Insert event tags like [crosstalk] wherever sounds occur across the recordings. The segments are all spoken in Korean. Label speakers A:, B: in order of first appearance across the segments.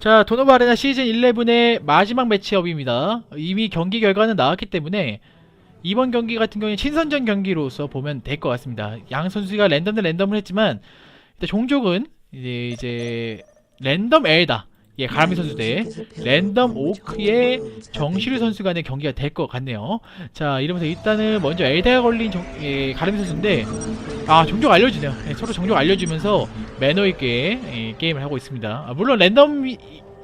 A: 자, 도노브 아레나 시즌 11의 마지막 매치업입니다. 이미 경기 결과는 나왔기 때문에 이번 경기 같은 경우에 친선전 경기로서 보면 될 것 같습니다. 양 선수가 랜덤 대 랜덤을 했지만 일단 종족은 이제 이제 랜덤 엘다 예, 가라미 선수 대 랜덤 오크의 정시류 선수 간의 경기가 될 것 같네요. 자, 이러면서 일단은 먼저 엘다가 걸린 정, 예, 가라미 선수인데 아, 종족 알려주네요. 예, 서로 종족 알려주면서 매너 있게 예, 게임을 하고 있습니다. 아, 물론 랜덤 이-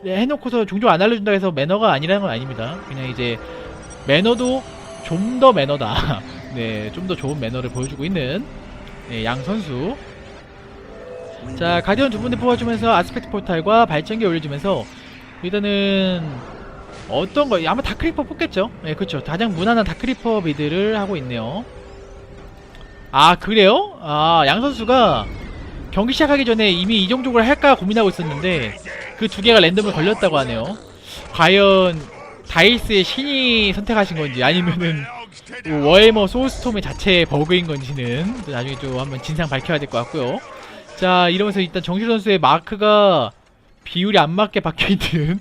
A: 해놓고서 종족 안 알려준다 해서 매너가 아니라는 건 아닙니다. 그냥 이제 매너도 좀 더 매너다. [laughs] 네, 좀 더 좋은 매너를 보여주고 있는 예, 양 선수. 자, 가디언 두 분을 뽑아주면서 아스펙트 포탈과 발전기 올려주면서 일단은 어떤 거 아마 다크리퍼 뽑겠죠? 네, 그렇죠. 가장 무난한 다크리퍼 비드를 하고 있네요. 아, 그래요? 아, 양 선수가 경기 시작하기 전에 이미 이 종족을 할까 고민하고 있었는데 그 두 개가 랜덤을 걸렸다고 하네요. 과연 다이스의 신이 선택하신 건지 아니면은 워해머 소울스톰의 자체 버그인 건지는 또 나중에 좀 한번 진상 밝혀야 될 것 같고요. 자 이러면서 일단 정실 선수의 마크가 비율이 안 맞게 박혀 있는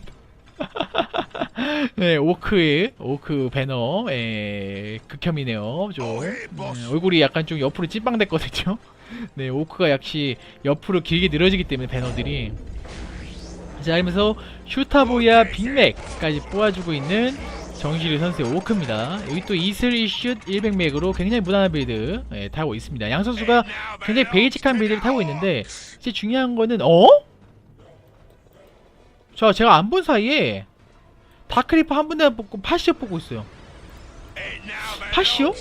A: [laughs] 네 오크의 오크 배너 예, 극혐이네요. 좀 네, 얼굴이 약간 좀 옆으로 찐빵됐거든요. [laughs] 네 오크가 역시 옆으로 길게 늘어지기 때문에 배너들이 자 이러면서 슈타보야 빅맥까지 뽑아주고 있는 정시리 선수의 오크입니다. 여기 또 이슬이 슛 100맥으로 굉장히 무난한 빌드 예, 타고 있습니다. 양 선수가 굉장히 베이직한 빌드를 타고 있는데 이제 중요한 거는 어? 자 제가 안 본 사이에 다크리퍼 한 분에 뽑고 파시오 뽑고 있어요. 파시오? 어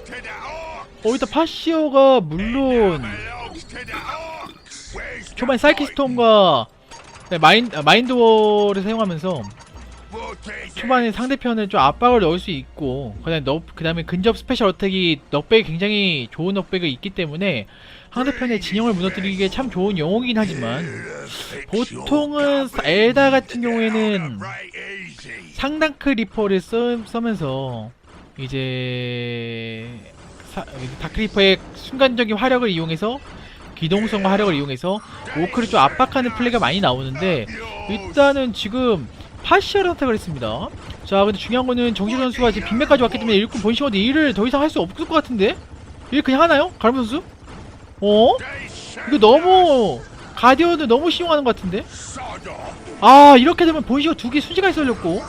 A: 일단 파시오가 물론 초반 사이키스톰과 네, 마인, 아, 마인드워를 사용하면서 초반에 상대편을 좀 압박을 넣을 수 있고 그다음에 근접 스페셜 어택이 넉백이 굉장히 좋은 넉백이 있기 때문에 상대편의 진영을 무너뜨리기에 참 좋은 영웅이긴 하지만 보통은 엘다 같은 경우에는 상당크 리퍼를 써, 쓰면서 이제 사, 다크리퍼의 순간적인 화력을 이용해서 기동성과 화력을 이용해서 오크를 좀 압박하는 플레이가 많이 나오는데 일단은 지금 파시어를 선택을 했습니다. 자, 근데 중요한 거는 정실 선수가 지금 빅맥까지 왔기 때문에 일꾼 본심어도 일을 더 이상 할 수 없을 것 같은데? 일 그냥 하나요? 가름 선수? 어? 이거 너무 가디언을 너무 시용하는 것 같은데? 아, 이렇게 되면 본심어 두개 수지가 쏠렸고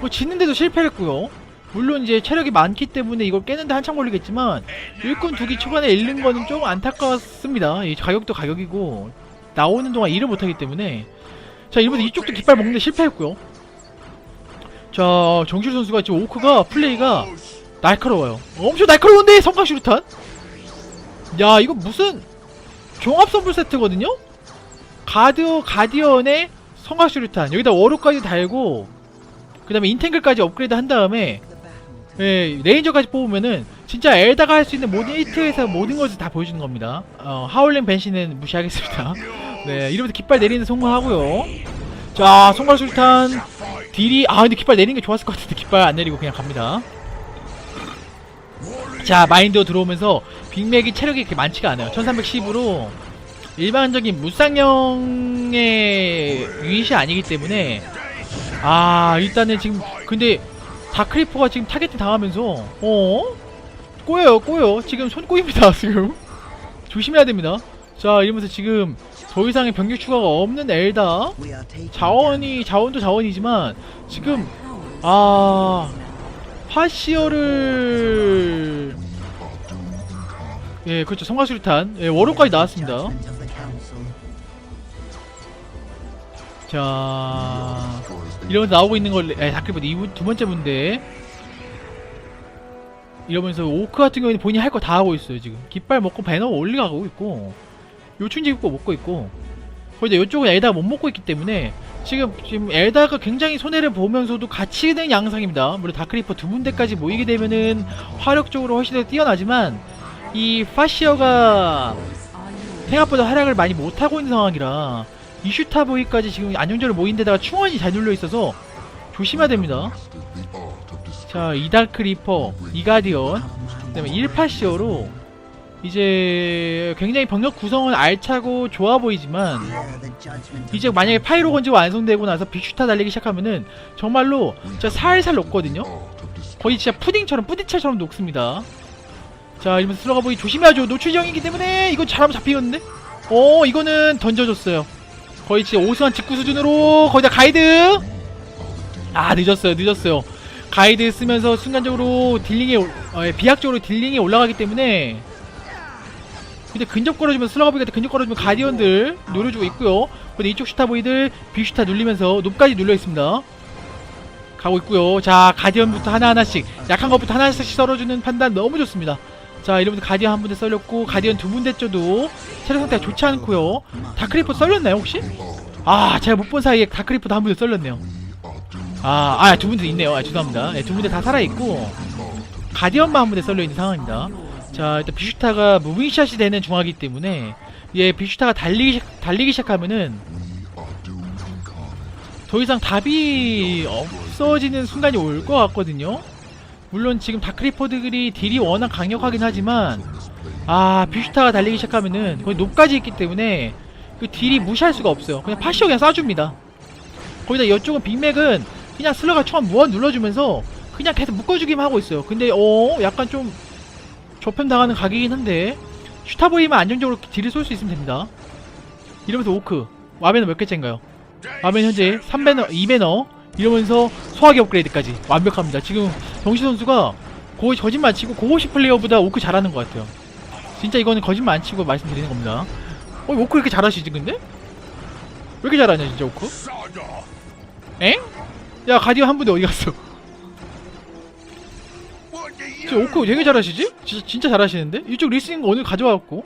A: 뭐 짓는데도 실패를 했고요. 물론 이제 체력이 많기 때문에 이걸 깨는데 한참 걸리겠지만 일꾼 두개 초반에 잃는 거는 좀 안타깝습니다. 이 가격도 가격이고 나오는 동안 일을 못하기 때문에 자 이러면서 이쪽도 깃발 먹는데 실패했고요. 자 정실 선수가 지금 오크가 플레이가 날카로워요. 엄청 날카로운데 성강 슈루탄? 야 이거 무슨 종합 선물 세트거든요? 가드 가디언의 성강 슈루탄 여기다 워로까지 달고 그 다음에 인탱글까지 업그레이드 한 다음에 예, 레인저까지 뽑으면은 진짜 엘다가 할 수 있는 모든 1트에서 모든 것을 다 보여주는 겁니다. 어, 하울링 벤시는 무시하겠습니다. 네, 이러면서 깃발 내리는 데 성공하고요. 자, 송갈 술탄 딜이 아 근데 깃발 내리는 게 좋았을 것 같은데 깃발 안 내리고 그냥 갑니다. 자, 마인드 들어오면서 빅맥이 체력이 그렇게 많지가 않아요. 1310으로 일반적인 무쌍형의 유닛이 아니기 때문에 아 일단은 지금 근데 다크리퍼가 지금 타겟팅 당하면서 어 꼬여요 꼬여 지금 손 꼬입니다 [laughs] 지금 조심해야 됩니다 자 이러면서 지금 더 이상의 병력 추가가 없는 엘다. 자원이 자원도 자원이지만 지금 아 파시어를 예 그렇죠. 성가수류탄. 예 워로까지 나왔습니다. 자 이러면서 나오고 있는 걸 에, 다크리퍼 이분 두 번째 분데 이러면서 오크 같은 경우에는 본인이 할 거 다 하고 있어요 지금. 깃발 먹고 배너 올리가고 있고 요충지 입고 먹고 있고 거기다 이쪽은 엘다가 못 먹고 있기 때문에 지금 지금 엘다가 굉장히 손해를 보면서도 같이 된 양상입니다 물론 다크리퍼 두 군데까지 모이게 되면은 화력적으로 훨씬 더 뛰어나지만 이 파시어가 생각보다 활약을 많이 못하고 있는 상황이라 이슈타보이까지 지금 안정적으로 모인 데다가 충원이 잘 눌러 있어서 조심해야 됩니다. 자, 이다크 리퍼, 이가디언, 그 다음에 1파시어로 이제 굉장히 병력 구성은 알차고 좋아 보이지만 이제 만약에 파이로 건지가 완성되고 나서 빅슈타 달리기 시작하면은 정말로 진짜 살살 녹거든요. 거의 진짜 푸딩처럼 뿌디차처럼 녹습니다. 자 이러면서 들어가 보기 조심해야죠. 노출형이기 때문에 이거 잘하면 잡히겠는데? 어 이거는 던져줬어요. 거의 진짜 오수한 직구 수준으로 거의 다 가이드. 아 늦었어요 늦었어요. 가이드 쓰면서 순간적으로 딜링이 올- 어, 예, 비약적으로 딜링이 올라가기 때문에 근데 근접 걸어주면서 슬러가보이가 근접 걸어주면 가디언들 노려주고 있고요. 근데 이쪽 슈타보이들 빅슈타 눌리면서 높까지 눌려 있습니다. 가고 있고요. 자 가디언부터 하나 하나씩 약한 것부터 하나 하나씩 썰어주는 판단 너무 좋습니다. 자 이러면서 가디언 한 분대 썰렸고 가디언 두 분대 쪽도 체력 상태가 좋지 않고요. 다크리퍼 썰렸나요 혹시? 아 제가 못 본 사이에 다크리퍼도 한 분대 썰렸네요. 아, 아, 두 분대 있네요. 아, 죄송합니다. 네, 두 분대 다 살아있고, 가디언만 한 분대 썰려있는 상황입니다. 자, 일단 비슈타가 무빙샷이 되는 중화기 때문에, 예, 비슈타가 달리기, 시- 달리기 시작하면은, 더 이상 답이 없어지는 순간이 올 것 같거든요. 물론 지금 다크리퍼들이 딜이 워낙 강력하긴 하지만, 아, 비슈타가 달리기 시작하면은, 거의 높까지 있기 때문에, 그 딜이 무시할 수가 없어요. 그냥 파시오 그냥 쏴줍니다. 거기다 이쪽은 빅맥은 그냥 슬러가 처음 무한 눌러주면서 그냥 계속 묶어주기만 하고 있어요. 근데 어 약간 좀 저편당하는 각이긴 한데 슈타보이만 안정적으로 딜을 쏠 수 있으면 됩니다. 이러면서 오크 와베너 몇 개째인가요? 와베너 현재 3배너, 2배너 이러면서 소화기 업그레이드까지 완벽합니다. 지금 정시 선수가 거의 거짓말 안 치고 고고시 플레이어보다 오크 잘하는 것 같아요. 진짜 이거는 거짓말 안 치고 말씀드리는 겁니다. 어 오크 이렇게 잘하시지 근데? 왜 이렇게 잘하냐 진짜 오크? 엥? 야 가디언 한 분대 어디 갔어? 저 오크 되게 잘하시지? 진짜 진짜 잘하시는데? 이쪽 리스닝 오늘 가져와갖고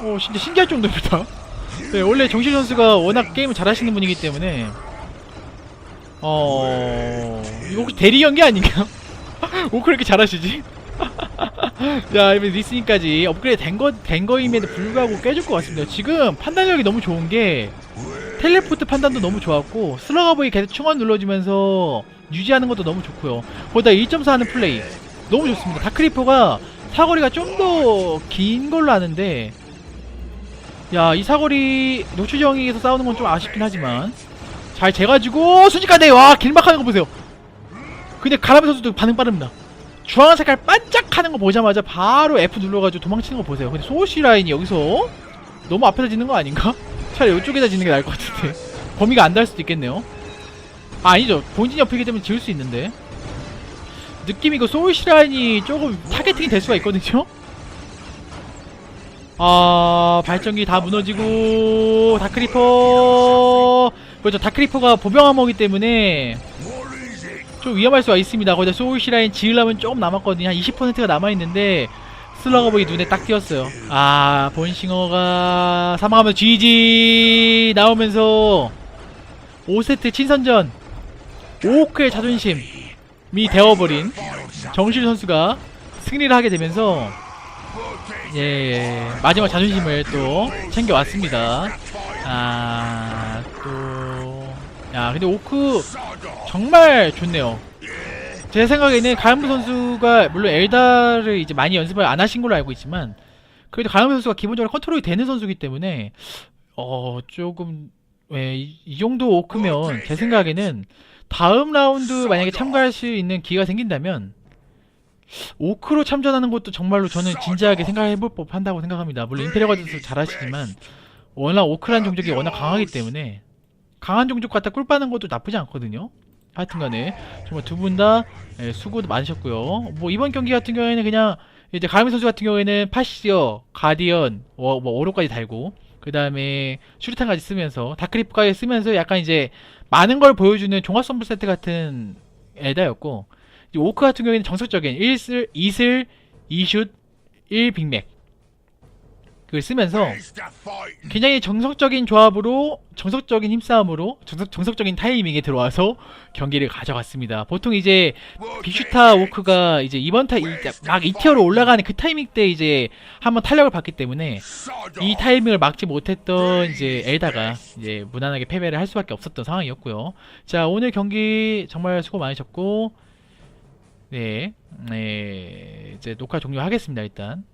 A: 어 진짜 신기할 정도입니다 [laughs] 네 원래 정실 선수가 워낙 게임을 잘하시는 분이기 때문에 어... 이거 혹시 대리 연기 아닌가? [laughs] 오크 이렇게 잘하시지? [laughs] 자 이번 리스닝까지 업그레이드 된, 거, 된 거임에도 불구하고 깨질 것 같습니다 지금 판단력이 너무 좋은 게 텔레포트 판단도 너무 좋았고 슬러가 보이 계속 충원 눌러주면서 유지하는 것도 너무 좋고요. 거기다 1.4 하는 플레이. 너무 좋습니다. 다크리퍼가 사거리가 좀 더 긴 걸로 아는데 야 이 사거리 노출정에서 싸우는 건 좀 아쉽긴 하지만 잘 재가지고 순식간에 와 길막하는 거 보세요. 근데 가라베 선수도 반응 빠릅니다. 주황 색깔 반짝하는 거 보자마자 바로 F 눌러가지고 도망치는 거 보세요. 근데 소시 라인이 여기서 너무 앞에서 짓는 거 아닌가? 차라리 이쪽에다 짓는 게 나을 것 같은데. [laughs] 범위가 안 닿을 수도 있겠네요. 아 아니죠. 본진 옆이기 때문에 지을 수 있는데. 느낌이 그 소울시 라인이 조금 타겟팅이 될 수가 있거든요? 아 발전기 다 무너지고 다크리퍼. 그렇죠. 다크리퍼가 보병암호기 때문에 좀 위험할 수가 있습니다. 거기다 소울시 라인 지으려면 조금 남았거든요. 한 20%가 남아있는데 슬러거보이 눈에 딱 띄었어요. 아 본싱어가 사망하면서 GG 나오면서 5세트 친선전 오크의 자존심이 되어버린 정실 선수가 승리를 하게 되면서 예, 예 마지막 자존심을 또 챙겨왔습니다. 아 또 야 근데 오크 정말 좋네요 제 생각에는 가연부 선수가 물론 엘다를 이제 많이 연습을 안 하신 걸로 알고 있지만 그래도 가연부 선수가 기본적으로 컨트롤이 되는 선수이기 때문에 어 조금 예, 이, 이 정도 오크면 제 생각에는 다음 라운드 만약에 참가할 수 있는 기회가 생긴다면 오크로 참전하는 것도 정말로 저는 진지하게 생각해볼 법한다고 생각합니다. 물론 임페리얼가드도 잘하시지만 워낙 오크란 종족이 워낙 강하기 때문에 강한 종족 갖다 꿀 빠는 것도 나쁘지 않거든요. 하여튼간에 정말 두 분 다 수고도 많으셨고요. 뭐 이번 경기 같은 경우에는 그냥 이제 가미 선수 같은 경우에는 파시어, 가디언, 어, 뭐 오로까지 달고 그 다음에 슈리탄까지 쓰면서 다크리프까지 쓰면서 약간 이제 많은 걸 보여주는 종합 선물 세트 같은 에다였고 오크 같은 경우에는 정석적인 1슬, 2슬, 2슛, 1 빅맥 그걸 쓰면서 굉장히 정석적인 조합으로 정석적인 힘싸움으로 정석, 정석 적인 타이밍에 들어와서 경기를 가져갔습니다. 보통 이제 빅슈타 워크가 이제 이번 타, 이, 막 2티어로 올라가는 그 타이밍 때 이제 한번 탄력을 받기 때문에 이 타이밍을 막지 못했던 이제 엘다가 이제 무난하게 패배를 할 수밖에 없었던 상황이었고요. 자 오늘 경기 정말 수고 많으셨고 네, 네, 이제 녹화 종료하겠습니다, 일단.